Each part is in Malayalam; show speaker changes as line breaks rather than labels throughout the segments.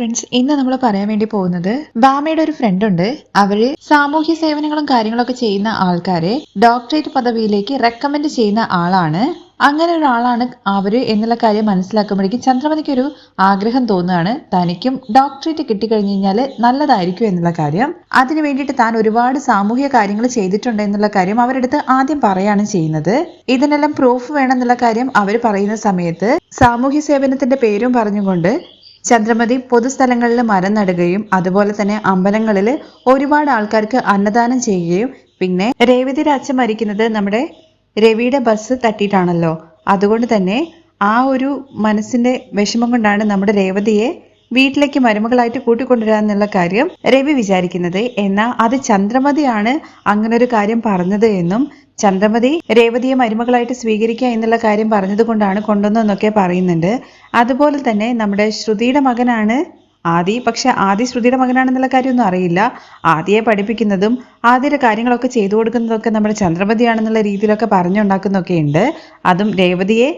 ഫ്രണ്ട്സ് ഇന്ന് നമ്മൾ പറയാൻ വേണ്ടി പോകുന്നത് ബാമയുടെ ഒരു ഫ്രണ്ട് ഉണ്ട്. അവർ സാമൂഹ്യ സേവനങ്ങളും കാര്യങ്ങളൊക്കെ ചെയ്യുന്ന ആൾക്കാരെ ഡോക്ടറേറ്റ് പദവിയിലേക്ക് റെക്കമെൻഡ് ചെയ്യുന്ന ആളാണ്. അങ്ങനെ ഒരാളാണ് അവർ എന്നുള്ള കാര്യം മനസ്സിലാക്കുമ്പോഴേക്കും ചന്ദ്രമതിക്ക് ഒരു ആഗ്രഹം തോന്നുകയാണ്. തനിക്കും ഡോക്ടറേറ്റ് കിട്ടിക്കഴിഞ്ഞു കഴിഞ്ഞാൽ നല്ലതായിരിക്കും എന്നുള്ള കാര്യം. അതിനു വേണ്ടിയിട്ട് താൻ ഒരുപാട് സാമൂഹ്യ കാര്യങ്ങൾ ചെയ്തിട്ടുണ്ട് എന്നുള്ള കാര്യം അവരെടുത്ത് ആദ്യം പറയാണ് ചെയ്യുന്നത്. ഇതിനെല്ലാം പ്രൂഫ് വേണം എന്നുള്ള കാര്യം അവർ പറയുന്ന സമയത്ത് സാമൂഹ്യ സേവനത്തിന്റെ പേരും പറഞ്ഞുകൊണ്ട് ചന്ദ്രമതി പൊതുസ്ഥലങ്ങളിൽ മരം നടുകയും അതുപോലെ തന്നെ അമ്പലങ്ങളിൽ ഒരുപാട് ആൾക്കാർക്ക് അന്നദാനം ചെയ്യുകയും പിന്നെ രേവതി രാജ മരിക്കുന്നത് നമ്മുടെ രവിയുടെ ബസ് തട്ടിയിട്ടാണല്ലോ. അതുകൊണ്ട് തന്നെ ആ ഒരു മനസ്സിന്റെ വിഷമം കൊണ്ടാണ് നമ്മുടെ രേവതിയെ വീട്ടിലേക്ക് മരുമകളായിട്ട് കൂട്ടിക്കൊണ്ടുവരാന്നുള്ള കാര്യം രവി വിചാരിക്കുന്നത്. എന്നാൽ അത് ചന്ദ്രമതിയാണ് അങ്ങനൊരു കാര്യം പറഞ്ഞത് എന്നും ചന്ദ്രമതി രേവതിയെ മരുമകളായിട്ട് സ്വീകരിക്കുക എന്നുള്ള കാര്യം പറഞ്ഞതുകൊണ്ടാണ് കൊണ്ടുവന്നതെന്നൊക്കെ പറയുന്നുണ്ട്. അതുപോലെ തന്നെ നമ്മുടെ ശ്രുതിയുടെ മകനാണ് ആദി. പക്ഷെ ആദി ശ്രുതിയുടെ മകനാണെന്നുള്ള കാര്യമൊന്നും അറിയില്ല. ആദിയെ പഠിപ്പിക്കുന്നതും ആദ്യയുടെ കാര്യങ്ങളൊക്കെ ചെയ്തു കൊടുക്കുന്നതൊക്കെ നമ്മുടെ ചന്ദ്രമതിയാണെന്നുള്ള രീതിയിലൊക്കെ പറഞ്ഞുണ്ടാക്കുന്നൊക്കെ ഉണ്ട്. അതും രേവതിയെ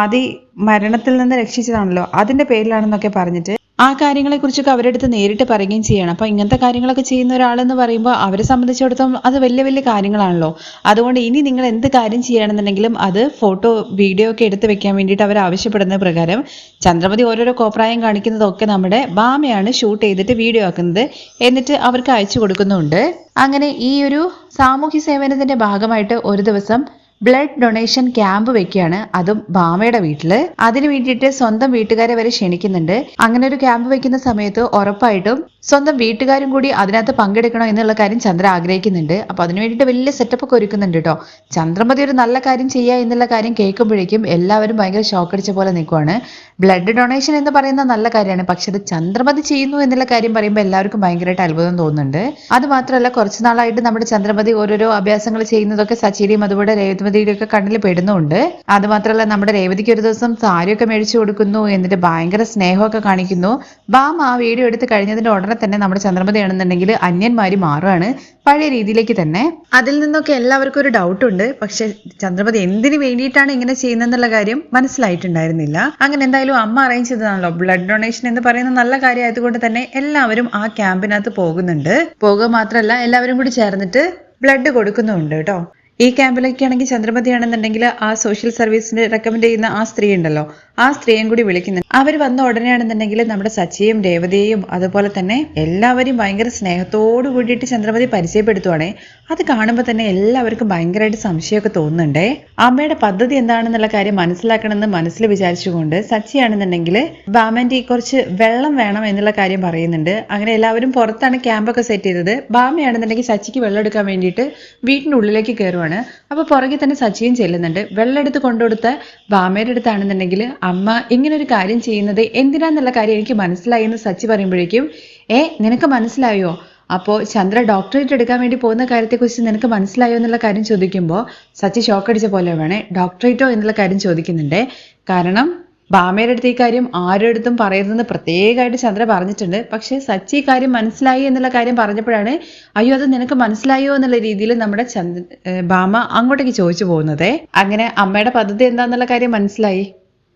ആദി മരണത്തിൽ നിന്ന് രക്ഷിച്ചതാണല്ലോ. അതിന്റെ പേരിലാണെന്നൊക്കെ പറഞ്ഞിട്ട് ആ കാര്യങ്ങളെക്കുറിച്ചൊക്കെ അടുത്ത് നേരിട്ട് പറയുകയും ചെയ്യണം. അപ്പോൾ ഇങ്ങനത്തെ കാര്യങ്ങളൊക്കെ ചെയ്യുന്ന ഒരാളെന്ന് പറയുമ്പോൾ അവരെ സംബന്ധിച്ചിടത്തോളം അത് വലിയ വലിയ കാര്യങ്ങളാണല്ലോ. അതുകൊണ്ട് ഇനി നിങ്ങൾ എന്ത് കാര്യം ചെയ്യണമെന്നുണ്ടെങ്കിലും അത് ഫോട്ടോ വീഡിയോ ഒക്കെ എടുത്ത് വെക്കാൻ വേണ്ടിയിട്ട് അവർ ആവശ്യപ്പെടുന്ന പ്രകാരം ചന്ദ്രമതി ഓരോരോ കോപ്രായം കാണിക്കുന്നതൊക്കെ നമ്മുടെ ബാമയാണ് ഷൂട്ട് ചെയ്തിട്ട് വീഡിയോ ആക്കുന്നത് എന്നിട്ട് അവർക്ക് അയച്ചു കൊടുക്കുന്നുണ്ട്. അങ്ങനെ ഈ ഒരു സാമൂഹ്യ സേവനത്തിന്റെ ഭാഗമായിട്ട് ഒരു ദിവസം ബ്ലഡ് ഡൊണേഷൻ ക്യാമ്പ് വെക്കുകയാണ്. അതും ഭാമയുടെ വീട്ടിൽ അതിന് വേണ്ടിയിട്ട് സ്വന്തം വീട്ടുകാരെ വരെ ക്ഷണിക്കുന്നുണ്ട്. അങ്ങനെ ഒരു ക്യാമ്പ് വെക്കുന്ന സമയത്ത് ഉറപ്പായിട്ടും സ്വന്തം വീട്ടുകാരും കൂടി അതിനകത്ത് പങ്കെടുക്കണം എന്നുള്ള കാര്യം ചന്ദ്ര ആഗ്രഹിക്കുന്നുണ്ട്. അപ്പൊ അതിനു വേണ്ടിയിട്ട് വലിയ സെറ്റപ്പ് ഒക്കെ ഒരുക്കുന്നുണ്ട് കേട്ടോ ചന്ദ്രമതി ഒരു നല്ല കാര്യം ചെയ്യുക എന്നുള്ള കാര്യം കേൾക്കുമ്പോഴേക്കും എല്ലാവരും ഭയങ്കര ഷോക്ക് അടിച്ച പോലെ നിൽക്കുവാണ്. ബ്ലഡ് ഡൊണേഷൻ എന്ന് പറയുന്ന നല്ല കാര്യമാണ്. പക്ഷെ അത് ചന്ദ്രമതി ചെയ്യുന്നു എന്നുള്ള കാര്യം പറയുമ്പോൾ എല്ലാവർക്കും ഭയങ്കരമായിട്ട് അത്ഭുതം തോന്നുന്നുണ്ട്. അത് മാത്രമല്ല കുറച്ച് നാളായിട്ട് നമ്മുടെ ചന്ദ്രമതി ഓരോരോ അഭ്യാസങ്ങൾ ചെയ്യുന്നതൊക്കെ സച്ചിയുടെയും അതുപോലെ രേവതിമതിയുടെ ഒക്കെ കണ്ണിൽ പെടുന്നുണ്ട്. അത് മാത്രമല്ല നമ്മുടെ രേവതിക്ക് ഒരു ദിവസം സാരിയൊക്കെ മേടിച്ചു കൊടുക്കുന്നു. എന്നിട്ട് ഭയങ്കര സ്നേഹമൊക്കെ കാണിക്കുന്നു. ബാം ആ വീഡിയോ എടുത്ത് കഴിഞ്ഞതിന്റെ ഉടനെ തന്നെ നമ്മുടെ ചന്ദ്രമതി ആണെന്നുണ്ടെങ്കിൽ അന്യന്മാരി മാറുകയാണ് പഴയ രീതിയിലേക്ക് തന്നെ. അതിൽ നിന്നൊക്കെ എല്ലാവർക്കും ഒരു ഡൗട്ട് ഉണ്ട്. പക്ഷെ ചന്ദ്രമതി എന്തിനു വേണ്ടിയിട്ടാണ് ഇങ്ങനെ ചെയ്യുന്നതെന്നുള്ള കാര്യം മനസ്സിലായിട്ടുണ്ടായിരുന്നില്ല. അങ്ങനെ എന്തായാലും അമ്മ അറേഞ്ച് ചെയ്തതാണല്ലോ. ബ്ലഡ് ഡൊണേഷൻ എന്ന് പറയുന്ന നല്ല കാര്യമായതുകൊണ്ട് തന്നെ എല്ലാവരും ആ ക്യാമ്പിനകത്ത് പോകുന്നുണ്ട്. പോകുക മാത്രമല്ല എല്ലാവരും കൂടി ചേർന്നിട്ട് ബ്ലഡ് കൊടുക്കുന്നുണ്ട് കേട്ടോ. ഈ ക്യാമ്പിലേക്കാണെങ്കിൽ ചന്ദ്രമതി ആണെന്നുണ്ടെങ്കിൽ ആ സോഷ്യൽ സർവീസിന് റെക്കമെൻഡ് ചെയ്യുന്ന ആ സ്ത്രീ ഉണ്ടല്ലോ. ആ സ്ത്രീയും കൂടി വിളിക്കുന്നുണ്ട് അവർ വന്ന ഉടനെയാണെന്നുണ്ടെങ്കിൽ നമ്മുടെ സച്ചിയും രേവതിയെയും അതുപോലെ തന്നെ എല്ലാവരെയും ഭയങ്കര സ്നേഹത്തോടു കൂടിയിട്ട് ചന്ദ്രമതി പരിചയപ്പെടുത്തുവാണേ. അത് കാണുമ്പോൾ തന്നെ എല്ലാവർക്കും ഭയങ്കരമായിട്ട് സംശയമൊക്കെ തോന്നുന്നുണ്ടേ. അമ്മയുടെ പദ്ധതി എന്താണെന്നുള്ള കാര്യം മനസ്സിലാക്കണമെന്ന് മനസ്സിൽ വിചാരിച്ചുകൊണ്ട് സച്ചിയാണെന്നുണ്ടെങ്കിൽ ബാമന്റെ കുറച്ച് വെള്ളം വേണം എന്നുള്ള കാര്യം പറയുന്നുണ്ട്. അങ്ങനെ എല്ലാവരും പുറത്താണ് ക്യാമ്പൊക്കെ സെറ്റ് ചെയ്തത്. ബാമയാണെന്നുണ്ടെങ്കിൽ സച്ചിക്ക് വെള്ളം എടുക്കാൻ വേണ്ടിയിട്ട് വീട്ടിന്റെ ഉള്ളിലേക്ക് കയറുവാണ്. അപ്പോൾ പുറകെ തന്നെ സച്ചിയും ചെല്ലുന്നുണ്ട്. വെള്ളം എടുത്ത് കൊണ്ടുകൊടുത്ത ബാമയുടെ അടുത്താണെന്നുണ്ടെങ്കിൽ അമ്മ ഇങ്ങനെ ഒരു കാര്യം ചെയ്യുന്നത് എന്തിനാന്നുള്ള കാര്യം എനിക്ക് മനസ്സിലായി എന്ന് സച്ചി പറയുമ്പോഴേക്കും ഏ നിനക്ക് മനസ്സിലായോ? അപ്പോൾ ചന്ദ്ര ഡോക്ടറേറ്റ് എടുക്കാൻ വേണ്ടി പോകുന്ന കാര്യത്തെക്കുറിച്ച് നിനക്ക് മനസ്സിലായോ എന്നുള്ള കാര്യം ചോദിക്കുമ്പോൾ സച്ചി ഷോക്കടിച്ച പോലെ വേണേ ഡോക്ടറേറ്റോ എന്നുള്ള കാര്യം ചോദിക്കുന്നുണ്ട്. കാരണം ബാമയുടെ അടുത്ത് ഈ കാര്യം ആരുടെ അടുത്തും പറയരുതെന്ന് പ്രത്യേകമായിട്ട് ചന്ദ്ര പറഞ്ഞിട്ടുണ്ട്. പക്ഷേ സച്ചി കാര്യം മനസ്സിലായി എന്നുള്ള കാര്യം പറഞ്ഞപ്പോഴാണ് അയ്യോ അത് നിനക്ക് മനസ്സിലായോ എന്നുള്ള രീതിയിൽ നമ്മുടെ ചന്ദ്ര ബാമ അങ്ങോട്ടേക്ക് ചോദിച്ചു പോകുന്നത്. അങ്ങനെ അമ്മയുടെ പദ്ധതി എന്താന്നുള്ള കാര്യം മനസ്സിലായി.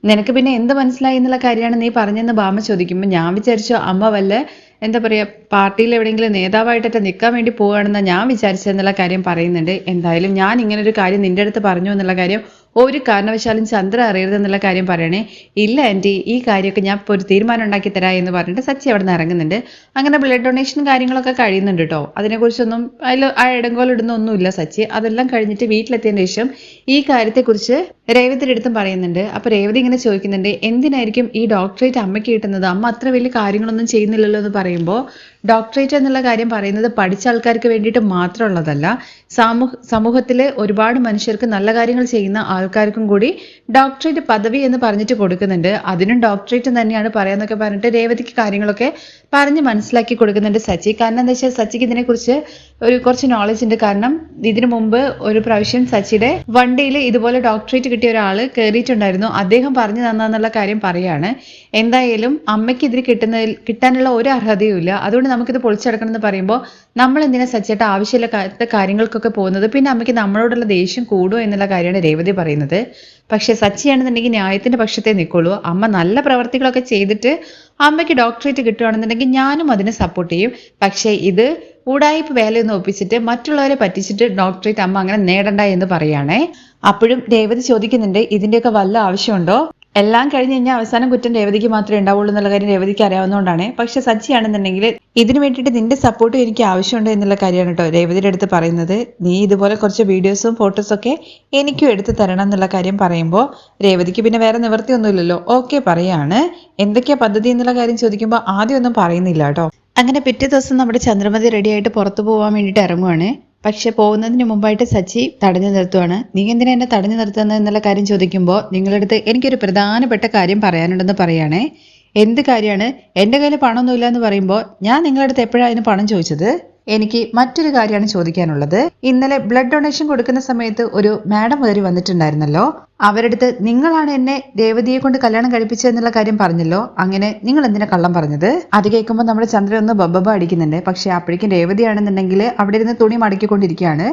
നിനക്ക് പിന്നെ എന്ത് മനസ്സിലായി എന്നുള്ള കാര്യമാണ് നീ പറഞ്ഞെന്ന് ബാമ ചോദിക്കുമ്പോൾ ഞാൻ വിചാരിച്ചു അമ്മ വല്ല എന്താ പറയുക പാർട്ടിയിൽ എവിടെയെങ്കിലും നേതാവായിട്ടൊക്കെ നിൽക്കാൻ വേണ്ടി പോവുകയാണെന്ന് ഞാൻ വിചാരിച്ചെന്നുള്ള കാര്യം പറയുന്നുണ്ട്. എന്തായാലും ഞാൻ ഇങ്ങനെ ഒരു കാര്യം നിന്റെ അടുത്ത് പറഞ്ഞു എന്നുള്ള കാര്യം ഒരു കാരണവശാലും ചന്ദ്ര അറിയരുതെന്നുള്ള കാര്യം പറയണേ ഇല്ല ആന്റി ഈ കാര്യമൊക്കെ ഞാൻ ഇപ്പോൾ ഒരു തീരുമാനം ഉണ്ടാക്കി തരാം എന്ന് പറഞ്ഞിട്ട് സച്ചി അവിടെ നിന്ന് ഇറങ്ങുന്നുണ്ട്. അങ്ങനെ ബ്ലഡ് ഡൊണേഷൻ കാര്യങ്ങളൊക്കെ കഴിയുന്നുണ്ട് കേട്ടോ അതിനെക്കുറിച്ചൊന്നും അതിൽ ആ ഇടങ്കോലിടുന്ന സച്ചി. അതെല്ലാം കഴിഞ്ഞിട്ട് വീട്ടിലെത്തിയതിന് ശേഷം ഈ കാര്യത്തെക്കുറിച്ച് രേവതിയുടെ അടുത്തും പറയുന്നുണ്ട്. അപ്പോൾ രേവതി ഇങ്ങനെ ചോദിക്കുന്നുണ്ട് എന്തിനായിരിക്കും ഈ ഡോക്ടറേറ്റ് അമ്മയ്ക്ക് കിട്ടുന്നത്? അമ്മ അത്ര വലിയ കാര്യങ്ങളൊന്നും ചെയ്യുന്നില്ലല്ലോ എന്ന് പറയുമ്പോൾ ഡോക്ടറേറ്റ് എന്നുള്ള കാര്യം പറയുന്നത് പഠിച്ച ആൾക്കാർക്ക് വേണ്ടിയിട്ട് മാത്രമുള്ളതല്ല സമൂഹ സമൂഹത്തിലെ ഒരുപാട് മനുഷ്യർക്ക് നല്ല കാര്യങ്ങൾ ചെയ്യുന്ന ആൾക്കാർക്കും കൂടി ഡോക്ടറേറ്റ് പദവി എന്ന് പറഞ്ഞിട്ട് കൊടുക്കുന്നുണ്ട്. അതിനും ഡോക്ടറേറ്റ് തന്നെയാണ് പറയാന്നൊക്കെ പറഞ്ഞിട്ട് രേവതിക്ക് കാര്യങ്ങളൊക്കെ പറഞ്ഞ് മനസ്സിലാക്കി കൊടുക്കുന്നുണ്ട് സച്ചി. കാരണം എന്താ വെച്ചാൽ സച്ചിക്ക് ഇതിനെക്കുറിച്ച് ഒരു കുറച്ച് നോളജ് ഉണ്ട്. കാരണം ഇതിനു മുമ്പ് ഒരു പ്രാവശ്യം സച്ചിയുടെ വണ്ടിയിൽ ഇതുപോലെ ഡോക്ടറേറ്റ് കിട്ടിയ ഒരാൾ കയറിയിട്ടുണ്ടായിരുന്നു അദ്ദേഹം പറഞ്ഞു തന്നെന്നുള്ള കാര്യം പറയാണ്. എന്തായാലും അമ്മയ്ക്ക് ഇതിന് കിട്ടുന്ന കിട്ടാനുള്ള ഒരു അർഹതയും ഇല്ല. അതുകൊണ്ട് നമുക്കിത് പൊളിച്ചെടുക്കണം എന്ന് പറയുമ്പോൾ നമ്മൾ എന്തിനാ സച്ചേട്ട ആവശ്യമില്ലാത്ത കാര്യങ്ങൾക്കൊക്കെ പോകുന്നത്? പിന്നെ അമ്മയ്ക്ക് നമ്മളോടുള്ള ദേഷ്യം കൂടുമോ എന്നുള്ള കാര്യമാണ് രേവതി പറയുന്നത്. പക്ഷെ സച്ചിയാണെന്നുണ്ടെങ്കിൽ ന്യായത്തിന്റെ പക്ഷത്തെ നിൽക്കുള്ളൂ. അമ്മ നല്ല പ്രവർത്തികളൊക്കെ ചെയ്തിട്ട് അമ്മയ്ക്ക് ഡോക്ടറേറ്റ് കിട്ടുകയാണെന്നുണ്ടെങ്കിൽ ഞാനും അതിനെ സപ്പോർട്ട് ചെയ്യും. പക്ഷേ ഇത് ഉടായ്പ വേലയൊന്നും ഒപ്പിച്ചിട്ട് മറ്റുള്ളവരെ പറ്റിച്ചിട്ട് ഡോക്ടറേറ്റ് അമ്മ അങ്ങനെ നേടണ്ട എന്ന് പറയുകയാണേ. അപ്പോഴും രേവതി ചോദിക്കുന്നുണ്ട് ഇതിന്റെയൊക്കെ വല്ല ആവശ്യമുണ്ടോ? എല്ലാം കഴിഞ്ഞ് കഴിഞ്ഞാൽ അവസാനം കുറ്റം രേവതിക്ക് മാത്രമേ ഉണ്ടാവുള്ളൂ എന്നുള്ള കാര്യം രേവതിക്ക് അറിയാവുന്നതുകൊണ്ടാണ്. പക്ഷെ സച്ചിയാണെന്നുണ്ടെങ്കിൽ ഇതിന് വേണ്ടിയിട്ട് നിന്റെ സപ്പോർട്ട് എനിക്ക് ആവശ്യമുണ്ട് എന്നുള്ള കാര്യമാണ് കേട്ടോ രേവതിയുടെ അടുത്ത് പറയുന്നത്. നീ ഇതുപോലെ കുറച്ച് വീഡിയോസും ഫോട്ടോസും ഒക്കെ എനിക്കും എടുത്ത് തരണം എന്നുള്ള കാര്യം പറയുമ്പോൾ രേവതിക്ക് പിന്നെ വേറെ നിവൃത്തിയൊന്നുമില്ലല്ലോ. ഓക്കെ പറയാണ്. എന്തൊക്കെയാ പദ്ധതി എന്നുള്ള കാര്യം ചോദിക്കുമ്പോൾ ആദ്യമൊന്നും പറയുന്നില്ല കേട്ടോ. അങ്ങനെ പിറ്റേ ദിവസം നമ്മുടെ ചന്ദ്രമതി റെഡിയായിട്ട് പുറത്തു പോകാൻ വേണ്ടിയിട്ട് ഇറങ്ങുവാണ്. പക്ഷെ പോകുന്നതിന് മുമ്പായിട്ട് സച്ചി തടഞ്ഞു നിർത്തുവാണ്. നീ എന്തിനാ എന്നെ തടഞ്ഞു നിർത്തുന്നത് എന്നുള്ള കാര്യം ചോദിക്കുമ്പോൾ നിങ്ങളടുത്ത് എനിക്കൊരു പ്രധാനപ്പെട്ട കാര്യം പറയാനുണ്ടെന്ന് പറയുകയാണേ. എന്ത് കാര്യമാണ്? എന്റെ കയ്യിൽ പണമൊന്നുമില്ല എന്ന് പറയുമ്പോൾ ഞാൻ നിങ്ങളടുത്ത് എപ്പോഴാണ് അതിന് പണം ചോദിച്ചത്? എനിക്ക് മറ്റൊരു കാര്യമാണ് ചോദിക്കാനുള്ളത്. ഇന്നലെ ബ്ലഡ് ഡൊണേഷൻ കൊടുക്കുന്ന സമയത്ത് ഒരു മാഡം കയറി വന്നിട്ടുണ്ടായിരുന്നല്ലോ. അവരടുത്ത് നിങ്ങളാണ് എന്നെ രേവതിയെ കൊണ്ട് കല്യാണം കഴിപ്പിച്ചതെന്നുള്ള കാര്യം പറഞ്ഞല്ലോ. അങ്ങനെ നിങ്ങൾ എന്തിനാ കള്ളം പറഞ്ഞത്? അത് കേൾക്കുമ്പോൾ നമ്മുടെ ചന്ദ്രൻ ഒന്ന് ബബ്ബബ അടിക്കുന്നുണ്ട്. പക്ഷെ അപ്പോഴേക്കും രേവതിയാണെന്നുണ്ടെങ്കിൽ അവിടെ ഇരുന്ന് തുണി മടക്കിക്കൊണ്ടിരിക്കുകയാണ്.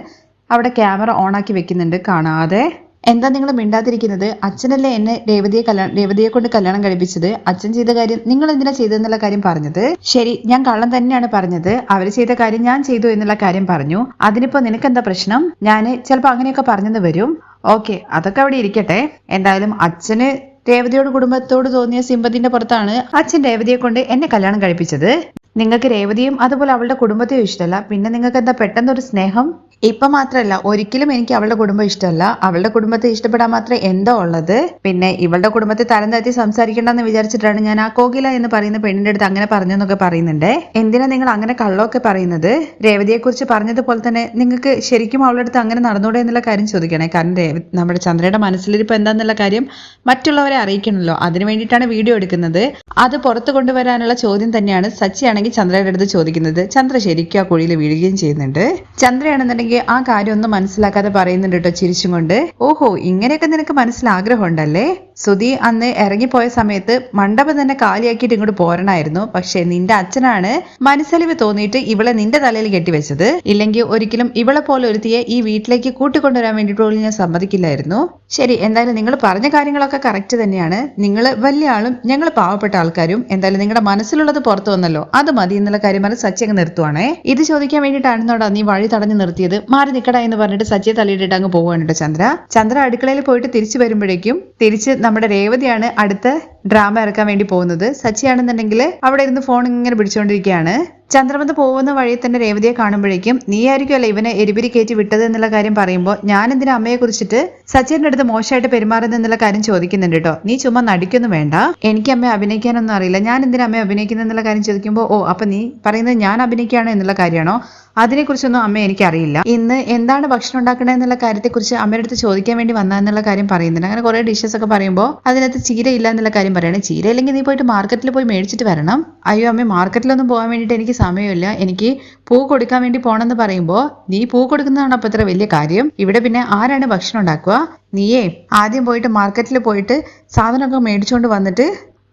അവിടെ ക്യാമറ ഓൺ ആക്കി വെക്കുന്നുണ്ട്. കാണാതെ. എന്താ നിങ്ങൾ മിണ്ടാതിരിക്കുന്നത്? അച്ഛനല്ലേ എന്നെ രേവതിയെ കല്യാണം രേവതിയെ കൊണ്ട് കല്യാണം കഴിപ്പിച്ചത്? അച്ഛൻ ചെയ്ത കാര്യം നിങ്ങൾ എന്തിനാ ചെയ്തതെന്നുള്ള കാര്യം പറഞ്ഞത്? ശരി ഞാൻ കള്ളം തന്നെയാണ് പറഞ്ഞത്. അവർ ചെയ്ത കാര്യം ഞാൻ ചെയ്തു എന്നുള്ള കാര്യം പറഞ്ഞു. അതിനിപ്പോ നിനക്ക് എന്താ പ്രശ്നം? ഞാൻ ചിലപ്പോൾ അങ്ങനെയൊക്കെ പറഞ്ഞെന്ന് വരും. ഓക്കെ അതൊക്കെ അവിടെ ഇരിക്കട്ടെ. എന്തായാലും അച്ഛന് രേവതിയോട് കുടുംബത്തോട് തോന്നിയ സിമ്പതിന്റെ പുറത്താണ് അച്ഛൻ രേവതിയെ കൊണ്ട് എന്നെ കല്യാണം കഴിപ്പിച്ചത്. നിങ്ങൾക്ക് രേവതിയും അതുപോലെ അവളുടെ കുടുംബത്തെയും ഇഷ്ടമല്ല പിന്നെ നിങ്ങൾക്ക് എന്താ പെട്ടെന്നൊരു സ്നേഹം? ഇപ്പൊ മാത്രമല്ല ഒരിക്കലും എനിക്ക് അവളുടെ കുടുംബം ഇഷ്ടമല്ല. അവളുടെ കുടുംബത്തെ ഇഷ്ടപ്പെടാൻ മാത്രമേ എന്തോ ഉള്ളത്? പിന്നെ ഇവളുടെ കുടുംബത്തെ തരം താഴ്ത്തി സംസാരിക്കണ്ടെന്ന് വിചാരിച്ചിട്ടാണ് ഞാൻ ആ കോകില എന്ന് പറയുന്ന പെണ്ണിന്റെ അടുത്ത് അങ്ങനെ പറഞ്ഞു എന്നൊക്കെ പറയുന്നുണ്ട്. എന്തിനാ നിങ്ങൾ അങ്ങനെ കള്ളമൊക്കെ പറയുന്നത്? രേവതിയെ കുറിച്ച് പറഞ്ഞതുപോലെ തന്നെ നിങ്ങൾക്ക് ശരിക്കും അവളുടെ അടുത്ത് അങ്ങനെ നടന്നൂടെ എന്നുള്ള കാര്യം ചോദിക്കണേ. കാരണം നമ്മുടെ ചന്ദ്രയുടെ മനസ്സിലിരിപ്പ് എന്താന്നുള്ള കാര്യം മറ്റുള്ളവരെ അറിയിക്കണമല്ലോ അതിനു വേണ്ടിയിട്ടാണ് വീഡിയോ എടുക്കുന്നത്. അത് പുറത്തു കൊണ്ടുവരാനുള്ള ചോദ്യം തന്നെയാണ് സച്ചിയാണെങ്കിൽ ചന്ദ്രയുടെ അടുത്ത് ചോദിക്കുന്നത്. ചന്ദ്ര ശരിക്കും ആ കുഴിയിൽ വീഴുകയും ചെയ്യുന്നുണ്ട്. ചന്ദ്രയാണെന്നുണ്ടെങ്കിൽ ആ കാര്യം ഒന്നും മനസ്സിലാക്കാതെ പറയുന്നുണ്ട് കേട്ടോ ചിരിച്ചും കൊണ്ട് ഓഹോ ഇങ്ങനെയൊക്കെ നിനക്ക് മനസ്സിലാഗ്രഹം ഉണ്ടല്ലേ സുധി അന്ന് ഇറങ്ങിപ്പോയ സമയത്ത് മണ്ഡപം തന്നെ കാലിയാക്കിയിട്ട് ഇങ്ങോട്ട് പോരണായിരുന്നു. പക്ഷെ നിന്റെ അച്ഛനാണ് മനസ്സലിവ് തോന്നിയിട്ട് ഇവളെ നിന്റെ തലയിൽ കെട്ടിവെച്ചത്. ഇല്ലെങ്കിൽ ഒരിക്കലും ഇവളെ പോലെ ഒരുത്തിയെ ഈ വീട്ടിലേക്ക് കൂട്ടിക്കൊണ്ടുവരാൻ വേണ്ടിയിട്ട് പോലും ഞാൻ സമ്മതിക്കില്ലായിരുന്നു. ശരി എന്തായാലും നിങ്ങൾ പറഞ്ഞ കാര്യങ്ങളൊക്കെ കറക്റ്റ് തന്നെയാണ്. നിങ്ങൾ വലിയ ആളും ഞങ്ങൾ പാവപ്പെട്ട ആൾക്കാരും. എന്തായാലും നിങ്ങളുടെ മനസ്സിലുള്ളത് പുറത്തു വന്നല്ലോ. അത് മതി എന്നുള്ള കാര്യം പറഞ്ഞ് സച്ചങ്ങ് നിർത്തുവാണേ. ഇത് ചോദിക്കാൻ വേണ്ടിയിട്ടാണെന്നോടാ നീ വഴി തടഞ്ഞു നിർത്തിയത്. മാറി നിക്കട എന്ന് പറഞ്ഞിട്ട് സജ്ജയെ തള്ളിയിട്ടിട്ട് അങ്ങ് പോവാണ് കേട്ടോ ചന്ദ്ര. ചന്ദ്ര അടുക്കളയിൽ പോയിട്ട് തിരിച്ചു വരുമ്പോഴേക്കും തിരിച്ച് നമ്മുടെ രേവതിയാണ് അടുത്ത ഡ്രാമ ഇറക്കാൻ വേണ്ടി പോകുന്നത്. സച്ചിയാണെന്നുണ്ടെങ്കിൽ അവിടെ ഇരുന്ന് ഫോൺ ഇങ്ങനെ പിടിച്ചുകൊണ്ടിരിക്കുകയാണ് ചന്ദ്രമത് പോകുന്ന വഴി തന്നെ രേവതിയെ കാണുമ്പോഴേക്കും നീ ആയിരിക്കുമല്ലോ ഇവനെ എരിപിരി കയറ്റി വിട്ടത് എന്നുള്ള കാര്യം പറയുമ്പോൾ ഞാൻ എന്തിനാ അമ്മയെ കുറിച്ചിട്ട് സച്ചിന്റെ അടുത്ത് മോശമായിട്ട് പെരുമാറുന്നത് എന്നുള്ള കാര്യം ചോദിക്കുന്നുണ്ട് കേട്ടോ. നീ ചുമ്മാ നടിക്കൊന്നും വേണ്ട. എനിക്ക് അമ്മയെ അഭിനയിക്കാനൊന്നും അറിയില്ല. ഞാൻ എന്തിനാ അമ്മയെ അഭിനയിക്കുന്നത് എന്നുള്ള കാര്യം ചോദിക്കുമ്പോൾ ഓ അപ്പൊ നീ പറയുന്നത് ഞാൻ അഭിനയിക്കുകയാണ് എന്നുള്ള കാര്യമാണോ? അതിനെക്കുറിച്ചൊന്നും അമ്മ എനിക്കറിയില്ല. ഇന്ന് എന്താണ് ഭക്ഷണം ഉണ്ടാക്കണേ എന്നുള്ള കാര്യത്തെക്കുറിച്ച് അമ്മയുടെ അടുത്ത് ചോദിക്കാൻ വേണ്ടി വന്ന എന്നുള്ള കാര്യം പറയുന്നുണ്ട്. അങ്ങനെ കുറെ ഡിഷസ് ഒക്കെ പറയുമ്പോൾ അതിനകത്ത് ചീര ഇല്ല എന്നുള്ള കാര്യം പറയണേ. ചീര ഇല്ലെങ്കിൽ നീ പോയിട്ട് മാർക്കറ്റിൽ പോയി മേടിച്ചിട്ട് വരണം. അയ്യോ അമ്മ മാർക്കറ്റിലൊന്നും പോകാൻ വേണ്ടിയിട്ട് എനിക്ക് സമയമില്ല. എനിക്ക് പൂ കൊടുക്കാൻ വേണ്ടി പോണെന്ന് പറയുമ്പോൾ നീ പൂ കൊടുക്കുന്നതാണ് അപ്പൊ ഇത്ര വലിയ കാര്യം. ഇവിടെ പിന്നെ ആരാണ് ഭക്ഷണം ഉണ്ടാക്കുക? നീയേ. ആദ്യം പോയിട്ട് മാർക്കറ്റിൽ പോയിട്ട് സാധനമൊക്കെ മേടിച്ചുകൊണ്ട് വന്നിട്ട്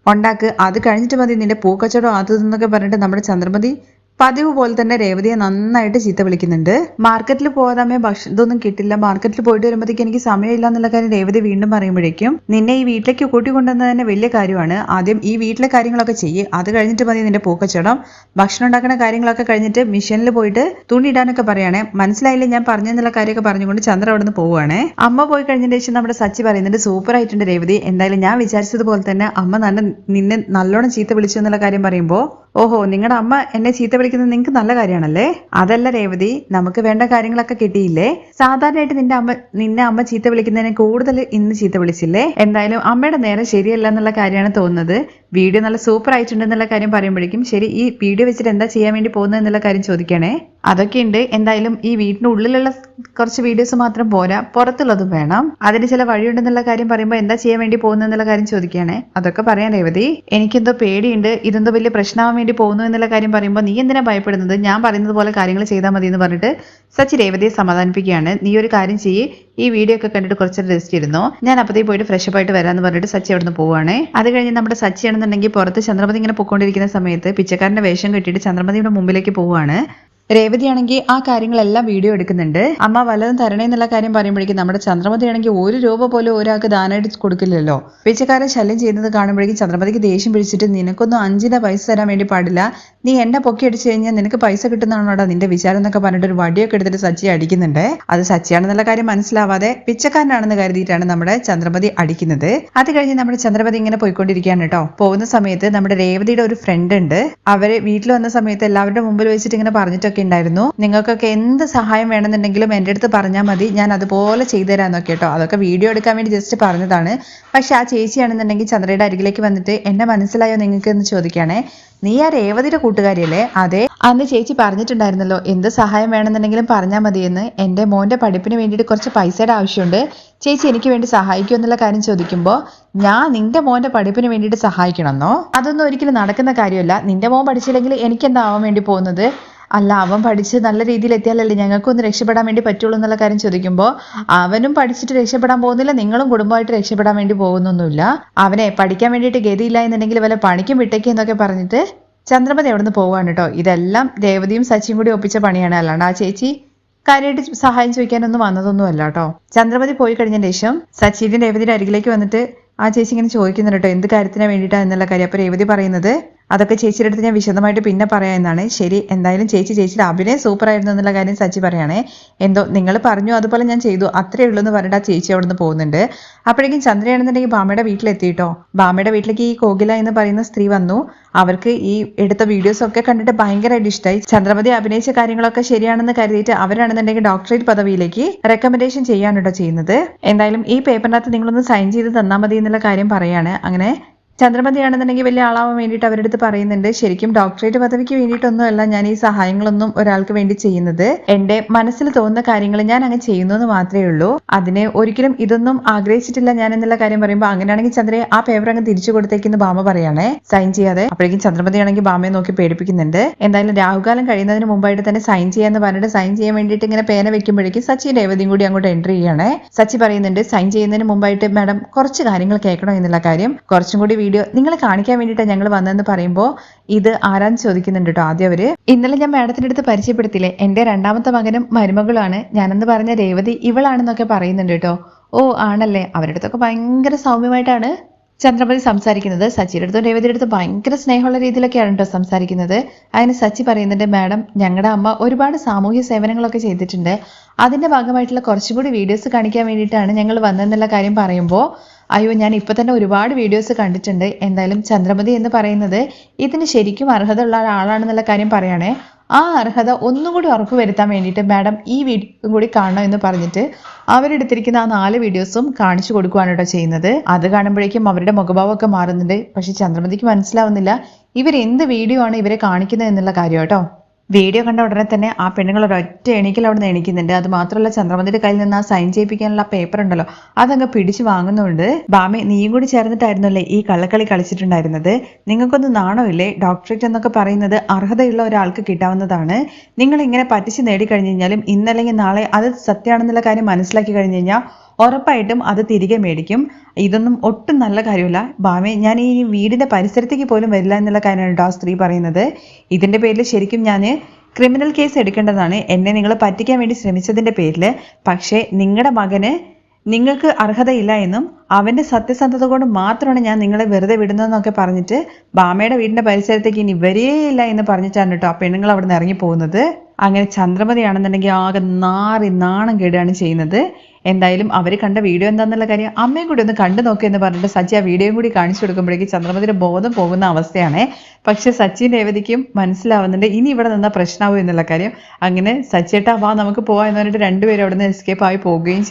ഉണ്ടാക്ക്. അത് കഴിഞ്ഞിട്ട് മതി നിന്റെ പൂക്കച്ചവടം അത് എന്നൊക്കെ പറഞ്ഞിട്ട് നമ്മുടെ ചന്ദ്രമതി പതിവ് പോലെ തന്നെ രേവതിയെ നന്നായിട്ട് ചീത്ത വിളിക്കുന്നുണ്ട്. മാർക്കറ്റിൽ പോകാതാമേ ഭക്ഷണം ഇതൊന്നും കിട്ടില്ല. മാർക്കറ്റിൽ പോയിട്ട് വരുമ്പോഴത്തേക്ക് എനിക്ക് സമയമില്ല എന്നുള്ള കാര്യം രേവതി വീണ്ടും പറയുമ്പോഴേക്കും നിന്നെ ഈ വീട്ടിലേക്ക് കൂട്ടിക്കൊണ്ടുവന്നത് തന്നെ വലിയ കാര്യമാണ്. ആദ്യം ഈ വീട്ടിലെ കാര്യങ്ങളൊക്കെ ചെയ്യ്. അത് കഴിഞ്ഞിട്ട് മതി നിന്റെ പൂക്കച്ചടം ഭക്ഷണം ഉണ്ടാക്കുന്ന കാര്യങ്ങളൊക്കെ കഴിഞ്ഞിട്ട് മിഷനിൽ പോയിട്ട് തുണി ഇടാനൊക്കെ പറയണേ. മനസ്സിലായില്ലേ ഞാൻ പറഞ്ഞെന്നുള്ള കാര്യമൊക്കെ പറഞ്ഞുകൊണ്ട് ചന്ദ്ര അവിടെ നിന്ന് പോവുകയാണ്. അമ്മ പോയി കഴിഞ്ഞതിന് ശേഷം നമ്മുടെ സച്ചി പറയുന്നുണ്ട് സൂപ്പർ ആയിട്ടുണ്ട് രേവതി. എന്തായാലും ഞാൻ വിചാരിച്ചതുപോലെ തന്നെ അമ്മ നല്ല നിന്നെ നല്ലോണം ചീത്ത വിളിച്ചു എന്നുള്ള കാര്യം പറയുമ്പോൾ ഓഹോ നിങ്ങളുടെ അമ്മ എന്നെ ചീത്ത വിളിക്കുന്നത് നിങ്ങൾക്ക് നല്ല കാര്യമാണല്ലേ? അതല്ല രേവതി നമുക്ക് വേണ്ട കാര്യങ്ങളൊക്കെ കിട്ടിയില്ലേ? സാധാരണയായിട്ട് നിന്റെ അമ്മ നിന്നെ അമ്മ ചീത്ത വിളിക്കുന്നതിനെ കൂടുതൽ ഇന്ന് ചീത്ത വിളിച്ചില്ലേ? എന്തായാലും അമ്മയുടെ നേരം ശരിയല്ല എന്നുള്ള കാര്യമാണ് തോന്നുന്നത്. വീഡിയോ നല്ല സൂപ്പർ ആയിട്ടുണ്ട് എന്നുള്ള കാര്യം പറയുമ്പോഴേക്കും ശരി ഈ വീഡിയോ വെച്ചിട്ട് എന്താ ചെയ്യാൻ വേണ്ടി പോകുന്നത് എന്നുള്ള കാര്യം ചോദിക്കണേ. അതൊക്കെ ഉണ്ട് എന്തായാലും ഈ വീടിന്റെ ഉള്ളിലുള്ള കുറച്ച് വീഡിയോസ് മാത്രം പോരാ. പുറത്തുള്ളതും വേണം. അതിന് ചില വഴിയുണ്ടെന്നുള്ള കാര്യം പറയുമ്പോൾ എന്താ ചെയ്യാൻ വേണ്ടി പോകുന്നെന്നുള്ള കാര്യം ചോദിക്കുകയാണേ. അതൊക്കെ പറയാൻ രേവതി. എനിക്കെന്തോ പേടിയുണ്ട്. ഇതെന്തോ വലിയ പ്രശ്നമാവാൻ വേണ്ടി പോകുന്നു എന്നുള്ള കാര്യം പറയുമ്പോൾ നീ എന്തിനാ ഭയപ്പെടുന്നത്? ഞാൻ പറയുന്നത് പോലെ കാര്യങ്ങൾ ചെയ്താൽ മതി എന്ന് പറഞ്ഞിട്ട് സച്ചി രേവതിയെ സമാധാനിപ്പിക്കുകയാണ്. നീ ഒരു കാര്യം ചെയ്യ്. ഈ വീഡിയോ ഒക്കെ കണ്ടിട്ട് കുറച്ച് റെസ്റ്റ് ഇരുന്നു? ഞാൻ അപ്പത്തേ പോയിട്ട് ഫ്രഷ് അപ്പ് ആയിട്ട് വരാമെന്ന് പറഞ്ഞിട്ട് സച്ചി അവിടെ നിന്ന് പോവുകയാണ്. അത് കഴിഞ്ഞ് നമ്മുടെ സച്ചി ആണെന്നുണ്ടെങ്കിൽ പുറത്ത് ചന്ദ്രമതി ഇങ്ങനെ പൊക്കോണ്ടിരിക്കുന്ന സമയത്ത് പിച്ചക്കാരന്റെ വേഷം കെട്ടിയിട്ട് ചന്ദ്രമതിയുടെ മുമ്പിലേക്ക് പോവുകയാണ്. രേവതിയാണെങ്കിൽ ആ കാര്യങ്ങളെല്ലാം വീഡിയോ എടുക്കുന്നുണ്ട്. അമ്മ വല്ലതും തരണേ എന്നുള്ള കാര്യം പറയുമ്പോഴേക്കും നമ്മുടെ ചന്ദ്രമതി ആണെങ്കിൽ ഒരു രൂപ പോലും ഒരാൾക്ക് ദാനമായിട്ട് കൊടുക്കില്ലല്ലോ. പിച്ചക്കാരെ ശല്യം ചെയ്യുന്നത് കാണുമ്പോഴേക്കും ചന്ദ്രമതിക്ക് ദേഷ്യം പിടിച്ചിട്ട് നിനക്കൊന്നും അഞ്ചിന്റെ പൈസ തരാൻ വേണ്ടി പാടില്ല. നീ എന്നെ പൊക്കി അടിച്ചു കഴിഞ്ഞാൽ നിനക്ക് പൈസ കിട്ടുന്നതാണോടാ നിന്റെ വിചാരം എന്നൊക്കെ പറഞ്ഞിട്ട് ഒരു വടിയൊക്കെ എടുത്തിട്ട് സച്ചി അടിക്കുന്നുണ്ട്. അത് സച്ചിയാണെന്നുള്ള കാര്യം മനസ്സിലാവാതെ പിച്ചക്കാരനാണെന്ന് കരുതിയിട്ടാണ് നമ്മുടെ ചന്ദ്രമതി അടിക്കുന്നത്. അത് കഴിഞ്ഞ് നമ്മുടെ ചന്ദ്രമതി ഇങ്ങനെ പോയിക്കൊണ്ടിരിക്കുകയാണ് കേട്ടോ. പോകുന്ന സമയത്ത് നമ്മുടെ രേവതിയുടെ ഒരു ഫ്രണ്ട് ഉണ്ട്. അവർ വീട്ടിൽ വന്ന സമയത്ത് എല്ലാവരുടെ മുമ്പിൽ വെച്ചിട്ട് ഇങ്ങനെ പറഞ്ഞിട്ടൊക്കെ ഉണ്ടായിരുന്നു നിങ്ങൾക്കൊക്കെ എന്ത് സഹായം വേണമെന്നുണ്ടെങ്കിലും എന്റെ അടുത്ത് പറഞ്ഞാൽ മതി. ഞാൻ അതുപോലെ ചെയ്തു തരാമെന്നൊക്കെ കേട്ടോ. അതൊക്കെ വീഡിയോ എടുക്കാൻ വേണ്ടി ജസ്റ്റ് പറഞ്ഞതാണ്. പക്ഷെ ആ ചേച്ചിയാണെന്നുണ്ടെങ്കിൽ ചന്ദ്രയുടെ അരികിലേക്ക് വന്നിട്ട് എന്നെ മനസ്സിലായോ നിങ്ങൾക്ക് എന്ന് ചോദിക്കുകയാണേ. നീ ആ രേവതിയുടെ കൂട്ടുകാരിയല്ലേ? അതെ. അന്ന് ചേച്ചി പറഞ്ഞിട്ടുണ്ടായിരുന്നല്ലോ എന്ത് സഹായം വേണമെന്നുണ്ടെങ്കിലും പറഞ്ഞാൽ മതിയെന്ന്. എന്റെ മോന്റെ പഠിപ്പിന് വേണ്ടിയിട്ട് കുറച്ച് പൈസയുടെ ആവശ്യമുണ്ട്. ചേച്ചി എനിക്ക് വേണ്ടി സഹായിക്കുമോ എന്നുള്ള കാര്യം ചോദിക്കുമ്പോൾ ഞാൻ നിന്റെ മോന്റെ പഠിപ്പിന് വേണ്ടിയിട്ട് സഹായിക്കണമെന്നോ? അതൊന്നും ഒരിക്കലും നടക്കുന്ന കാര്യമല്ല. നിന്റെ മോൻ പഠിച്ചില്ലെങ്കിൽ എനിക്കെന്താവാൻ വേണ്ടി പോകുന്നത്? അല്ല അവൻ പഠിച്ച് നല്ല രീതിയിൽ എത്തിയാലല്ലേ ഞങ്ങൾക്കൊന്ന് രക്ഷപ്പെടാൻ വേണ്ടി പറ്റുള്ളൂ എന്നുള്ള കാര്യം ചോദിക്കുമ്പോൾ അവനും പഠിച്ചിട്ട് രക്ഷപ്പെടാൻ പോകുന്നില്ല നിങ്ങളും കുടുംബമായിട്ട് രക്ഷപ്പെടാൻ വേണ്ടി പോകുന്നൊന്നുമില്ല. അവനെ പഠിക്കാൻ വേണ്ടിയിട്ട് ഗതിയില്ല എന്നുണ്ടെങ്കിൽ വല്ല പണിക്കും വിട്ടേക്ക് എന്നൊക്കെ പറഞ്ഞിട്ട് ചന്ദ്രമതി അവിടെ നിന്ന് പോവാണ് കേട്ടോ. ഇതെല്ലാം രേവതിയും സച്ചിയും കൂടി ഒപ്പിച്ച പണിയാണ്. അല്ലാണ്ട് ആ ചേച്ചി കാര്യമായിട്ട് സഹായം ചോദിക്കാനൊന്നും വന്നതൊന്നും അല്ല കേട്ടോ. ചന്ദ്രമതി പോയി കഴിഞ്ഞതിന് ശേഷം സച്ചിന്റെ രേവതിയുടെ അരികിലേക്ക് വന്നിട്ട് ആ ചേച്ചി ഇങ്ങനെ ചോദിക്കുന്നുണ്ട് കേട്ടോ എന്ത് കാര്യത്തിനാ വേണ്ടിയിട്ടാ എന്നുള്ള കാര്യം. അപ്പൊ രേവതി പറയുന്നത് അതൊക്കെ ചേച്ചിയുടെ അടുത്ത് ഞാൻ വിശദമായിട്ട് പിന്നെ പറയാം എന്നാണ്. ശരി എന്തായാലും ചേച്ചി ചേച്ചിയുടെ അഭിനയം സൂപ്പർ ആയിരുന്നു എന്നുള്ള കാര്യം സച്ചി പറയണേ എന്തോ നിങ്ങൾ പറഞ്ഞു അതുപോലെ ഞാൻ ചെയ്തു. അത്രേ ഉള്ളൂ എന്ന് പറഞ്ഞിട്ട് ആ ചേച്ചി അവിടെ നിന്ന് പോകുന്നുണ്ട്. അപ്പോഴേക്കും ചന്ദ്രയാണെന്നുണ്ടെങ്കിൽ ബാമയുടെ വീട്ടിലെത്തിയിട്ടോ? ബാമയുടെ വീട്ടിലേക്ക് ഈ കോകില എന്ന് പറയുന്ന സ്ത്രീ വന്നു. അവർക്ക് ഈ എടുത്ത വീഡിയോസ് ഒക്കെ കണ്ടിട്ട് ഭയങ്കരമായിട്ട് ഇഷ്ടമായി ചന്ദ്രമതി അഭിനയിച്ച കാര്യങ്ങളൊക്കെ ശരിയാണെന്ന് കരുതിയിട്ട് അവരാണെന്നുണ്ടെങ്കിൽ ഡോക്ടറേറ്റ് പദവിയിലേക്ക് റെക്കമെൻഡേഷൻ ചെയ്യാനുണ്ടോ ചെയ്യുന്നത്? എന്തായാലും ഈ പേപ്പറിനകത്ത് നിങ്ങളൊന്ന് സൈൻ ചെയ്ത് തന്നാൽ മതി എന്നുള്ള കാര്യം പറയാണ്. അങ്ങനെ ചന്ദ്രമതി ആണെന്നുണ്ടെങ്കിൽ വലിയ ആളാവാൻ വേണ്ടിയിട്ട് അവരുടെ അടുത്ത് പറയുന്നുണ്ട്. ശരിക്കും ഡോക്ടറേറ്റ് പദവിക്ക് വേണ്ടിയിട്ടൊന്നും അല്ല ഞാൻ ഈ സഹായങ്ങളൊന്നും ഒരാൾക്ക് വേണ്ടി ചെയ്യുന്നത്. എന്റെ മനസ്സിൽ തോന്നുന്ന കാര്യങ്ങൾ ഞാൻ അങ്ങ് ചെയ്യുന്നു എന്ന് മാത്രമേ ഉള്ളൂ. അതിന് ഒരിക്കലും ഇതൊന്നും ആഗ്രഹിച്ചിട്ടില്ല ഞാൻ എന്നുള്ള കാര്യം പറയുമ്പോൾ അങ്ങനെയാണെങ്കിൽ ചന്ദ്രയെ ആ പേപ്പർ അങ്ങ് തിരിച്ചു കൊടുത്തേക്കുന്ന ബാമ പറയാണേ. സൈൻ ചെയ്യാതെ അപ്പോഴേക്കും ചന്ദ്രമതിയാണെങ്കിൽ ഭാമയെ നോക്കി പേടിപ്പിക്കുന്നുണ്ട്. എന്തായാലും രാഹുകാലം കഴിയുന്നതിന് മുമ്പായിട്ട് തന്നെ സൈൻ ചെയ്യാന്ന് പറഞ്ഞിട്ട് സൈൻ ചെയ്യാൻ വേണ്ടിയിട്ട് ഇങ്ങനെ പേന വെക്കുമ്പോഴേക്കും സച്ചി രേവതിയും കൂടി അങ്ങോട്ട് എൻട്രി ചെയ്യണേ സച്ചി പറയുന്നുണ്ട് സൈൻ ചെയ്യുന്നതിന് മുമ്പായിട്ട് മാഡം കുറച്ച് കാര്യങ്ങൾ കേൾക്കണോ എന്നുള്ള കാര്യം. കുറച്ചും കൂടി വീഡിയോ നിങ്ങളെ കാണിക്കാൻ വേണ്ടിയിട്ടാണ് ഞങ്ങൾ വന്നതെന്ന് പറയുമ്പോൾ ഇത് ആരാന്ന് ചോദിക്കുന്നുണ്ട് കേട്ടോ ആദ്യം അവർ. ഇന്നലെ ഞാൻ മാഡത്തിന്റെ അടുത്ത് പരിചയപ്പെടുത്തില്ലേ? എന്റെ രണ്ടാമത്തെ മകനും മരുമകളാണ് ഞാനെന്ന് പറഞ്ഞ രേവതി ഇവളാണെന്നൊക്കെ പറയുന്നുണ്ട് കേട്ടോ ഓ ആണല്ലേ? അവരുടെ അടുത്തൊക്കെ ഭയങ്കര സൗമ്യമായിട്ടാണ് ചന്ദ്രപതി സംസാരിക്കുന്നത്. സച്ചിയുടെ അടുത്തും രേവതിയുടെ അടുത്തും ഭയങ്കര സ്നേഹമുള്ള രീതിയിലൊക്കെയാണ് കേട്ടോ സംസാരിക്കുന്നത്. അതിന് സച്ചി പറയുന്നുണ്ട് മാഡം ഞങ്ങളുടെ അമ്മ ഒരുപാട് സാമൂഹ്യ സേവനങ്ങളൊക്കെ ചെയ്തിട്ടുണ്ട്. അതിന്റെ ഭാഗമായിട്ടുള്ള കുറച്ചുകൂടി വീഡിയോസ് കാണിക്കാൻ വേണ്ടിയിട്ടാണ് ഞങ്ങൾ വന്നതെന്നുള്ള കാര്യം പറയുമ്പോൾ അയ്യോ ഞാൻ ഇപ്പൊ തന്നെ ഒരുപാട് വീഡിയോസ് കണ്ടിട്ടുണ്ട്. എന്തായാലും ചന്ദ്രമതി എന്ന് പറയുന്നത് ഇതിന് ശരിക്കും അർഹതയുള്ള ഒരാളാണെന്നുള്ള കാര്യം പറയണേ. ആ അർഹത ഒന്നും കൂടി ഉറപ്പ് വരുത്താൻ വേണ്ടിയിട്ട് മാഡം ഈ വീഡിയോ കൂടി കാണണം എന്ന് പറഞ്ഞിട്ട് അവരെടുത്തിരിക്കുന്ന ആ നാല് വീഡിയോസും കാണിച്ചു കൊടുക്കുകയാണ് കേട്ടോ ചെയ്യുന്നത്. അത് കാണുമ്പോഴേക്കും അവരുടെ മുഖഭാവമൊക്കെ മാറുന്നുണ്ട്. പക്ഷെ ചന്ദ്രമതിക്ക് മനസ്സിലാവുന്നില്ല ഇവരെന്ത് വീഡിയോ ആണ് ഇവരെ കാണിക്കുന്നത് എന്നുള്ള കാര്യം കേട്ടോ വീഡിയോ കണ്ട ഉടനെ തന്നെ ആ പെണ്ണുങ്ങൾ ഒരൊറ്റ എണീക്കൽ അവിടെ നിന്ന് എണീക്കുന്നുണ്ട്. അത് മാത്രമല്ല ചന്ദ്രമതിയുടെ കയ്യിൽ നിന്ന് ആ സൈൻ ചെയ്യിപ്പിക്കാനുള്ള പേപ്പർ ഉണ്ടല്ലോ അതങ്ങ് പിടിച്ചു വാങ്ങുന്നുണ്ട്. ബാമെ നീയും കൂടി ചേർന്നിട്ടായിരുന്നല്ലേ ഈ കള്ളക്കളി കളിച്ചിട്ടുണ്ടായിരുന്നത്? നിങ്ങൾക്കൊന്നും നാണമില്ലേ? ഡോക്ടറേറ്റ് എന്നൊക്കെ പറയുന്നത് അർഹതയുള്ള ഒരാൾക്ക് കിട്ടാവുന്നതാണ്. നിങ്ങൾ ഇങ്ങനെ പറ്റിച്ച് നേടിക്കഴിഞ്ഞു കഴിഞ്ഞാലും ഇന്നല്ലെങ്കിൽ നാളെ അത് സത്യമാണെന്നുള്ള കാര്യം മനസ്സിലാക്കി കഴിഞ്ഞു കഴിഞ്ഞാൽ ഉറപ്പായിട്ടും അത് തിരികെ മേടിക്കും. ഇതൊന്നും ഒട്ടും നല്ല കാര്യമല്ല. ഭാമി ഞാൻ ഈ വീടിന്റെ പരിസരത്തേക്ക് പോലും വരില്ല എന്നുള്ള കാര്യമാണ് കേട്ടോ സ്ത്രീ പറയുന്നത്. ഇതിന്റെ പേരിൽ ശരിക്കും ഞാൻ ക്രിമിനൽ കേസ് എടുക്കേണ്ടതാണ്. എന്നെ നിങ്ങൾ പറ്റിക്കാൻ വേണ്ടി ശ്രമിച്ചതിന്റെ പേരിൽ പക്ഷേ നിങ്ങളുടെ മകന് നിങ്ങൾക്ക് അർഹതയില്ല എന്നും അവന്റെ സത്യസന്ധത കൊണ്ട് മാത്രമാണ് ഞാൻ നിങ്ങളെ വെറുതെ വിടുന്നതെന്നൊക്കെ പറഞ്ഞിട്ട് ബാമയുടെ വീടിന്റെ പരിസരത്തേക്ക് ഇനി വരികയില്ല എന്ന് പറഞ്ഞിട്ടാണ് കേട്ടോ ആ പെണ്ണുങ്ങൾ അവിടെ നിന്ന് ഇറങ്ങി പോകുന്നത് അങ്ങനെ ചന്ദ്രമതിയാണെന്നുണ്ടെങ്കിൽ ആകെ നാറി നാണം കേടുകയാണ് ചെയ്യുന്നത്. എന്തായാലും അവർ കണ്ട വീഡിയോ എന്താണെന്നുള്ള കാര്യം അമ്മയും കൂടി ഒന്ന് കണ്ടു നോക്കുക എന്ന് പറഞ്ഞിട്ട് സച്ചി ആ വീഡിയോയും കൂടി കാണിച്ചു കൊടുക്കുമ്പോഴേക്കും ചന്ദ്രമതിയുടെ ബോധം പോകുന്ന അവസ്ഥയാണ്. പക്ഷെ സച്ചിൻ രേവതിക്കും മനസ്സിലാവുന്നുണ്ട് ഇനി ഇവിടെ നിന്നാൽ പ്രശ്നമാവും എന്നുള്ള കാര്യം. അങ്ങനെ സച്ചേട്ടാ വാ നമുക്ക് പോവാ എന്ന് പറഞ്ഞിട്ട് രണ്ടുപേരും അവിടെ നിന്ന് എസ്കേപ്പ് ആയി പോവുകയും